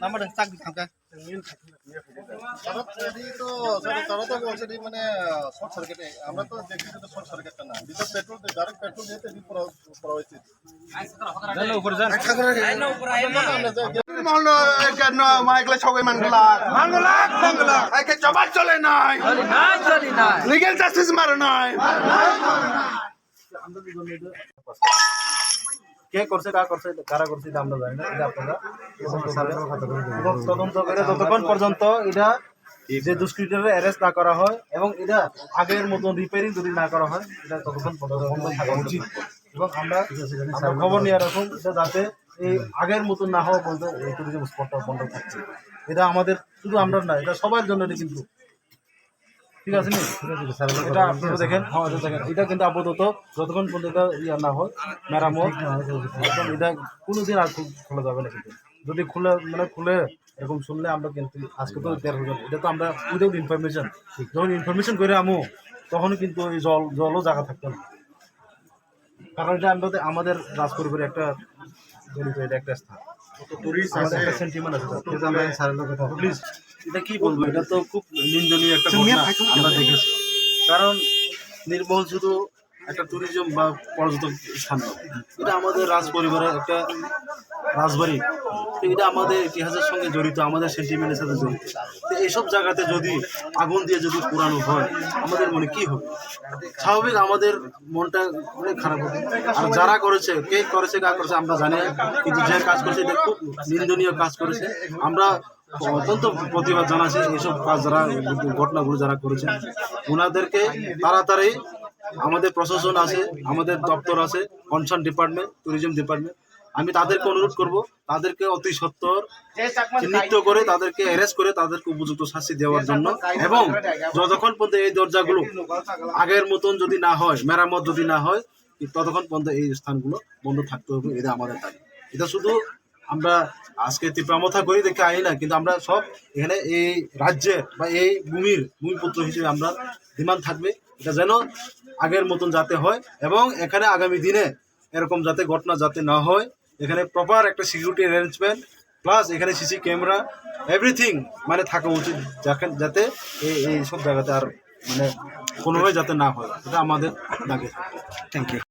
Number চাকরি থাকা তারা তো তারা তারা তো বলছে যে মানে শর্ট আমরা তো দেখি শর্ট সার্কিটটা না পেট্রোল ডাইরেক্ট পেট্রোল দিয়ে জবাব চলে নাই লিগেল জাস্টিস মারে নাই কে করছে কারা করছে কারা করছে এটা আমরা জানি না এটা আপনারা তদন্ত করে ততক্ষণ পর্যন্ত এটা যে দুষ্কৃতীরা অ্যারেস্ট না করা হয় এবং এটা আগের মতন রিপেয়ারিং যদি না করা হয় এটা ততক্ষণ পর্যন্ত থাকা উচিত। এবং আমরা আমরা খবর নিয়ে রাখুন এটা যাতে এই আগের মতন না হওয়া পর্যন্ত এই ট্যুরিজম স্পটটা বন্ধ থাকছে। এটা আমাদের শুধু আমরা না এটা সবার জন্য কিন্তু ঠিক আছে নি? এটা আপনারা দেখেন। হ্যাঁ এটা দেখেন। এটা কিন্তু আপাতত যতক্ষণ পর্যন্ত ইয়া না হয় মেরামত একদম এটা কোনোদিন আর খোলা যাবে না কিন্তু। যদি খুলে মানে খুলে এরকম শুনলে আমরা কিন্তু আজকে তো তেরো জন এটা তো আমরা উইদাউট ইনফরমেশন যখন ইনফরমেশন করে আমু তখনই কিন্তু ওই জল জলও জায়গা থাকতো না। কারণ এটা আমরা আমাদের রাজ পরিবারের একটা জড়িত এটা একটা স্থান। আমাদের একটা সেন্টিমেন্ট আছে। প্লিজ এটা কি বলব? এটা তো খুব নিন্দনীয় একটা ঘটনা আমরা দেখেছি। কারণ নির্মল শুধু একটা ট্যুরিজম বা পর্যটক স্থান এটা আমাদের রাজ পরিবারের একটা রাজবাড়ি। তো এটা আমাদের ইতিহাসের সঙ্গে জড়িত আমাদের সেন্টিমেন্টের সাথে জড়িত। তো এইসব জায়গাতে যদি আগুন দিয়ে যদি পুরানো হয় আমাদের মনে কি হবে? স্বাভাবিক আমাদের মনটা অনেক খারাপ হবে। আর যারা করেছে কে করেছে কাজ করেছে আমরা জানি না। কিন্তু যে কাজ করেছে এটা খুব নিন্দনীয় কাজ করেছে। আমরা অত্যন্ত প্রতিবাদ জানাচ্ছি এইসব কাজ যারা ঘটনাগুলো যারা করেছেন। ওনাদেরকে তাড়াতাড়ি আমাদের প্রশাসন আছে, আমাদের দপ্তর আছে কনসার্ন ডিপার্টমেন্ট ট্যুরিজম ডিপার্টমেন্ট আমি তাদেরকে অনুরোধ করব, তাদেরকে অতি সত্তর চিহ্নিত করে, তাদেরকে অ্যারেস্ট করে, তাদেরকে উপযুক্ত শাস্তি দেওয়ার জন্য এবং যতক্ষণ পর্যন্ত এই দরজাগুলো আগের মতন যদি না হয়, মেরামত যদি না হয়, ততক্ষণ পর্যন্ত এই স্থানগুলো বন্ধ থাকতে হবে, এটা আমাদের দাবি। এটা শুধু আমরা আজকে তীব্রামথা করি দেখে আই না, কিন্তু আমরা সব এখানে এই রাজ্যের বা এই ভূমির, ভূমিপুত্র হিসেবে আমরা ডিমান্ড থাকবে। এটা যেন আগের মতন যাতে হয় এবং এখানে আগামী দিনে এরকম যাতে ঘটনা যাতে না হয়। এখানে প্রপার একটা সিকিউরিটি অ্যারেঞ্জমেন্ট প্লাস এখানে সিসি ক্যামেরা এভরিথিং মানে থাকা উচিত যাতে এই এই সব জায়গাতে আর মানে কোনোভাবে যাতে না হয়। এটা আমাদের দাবি। Thank you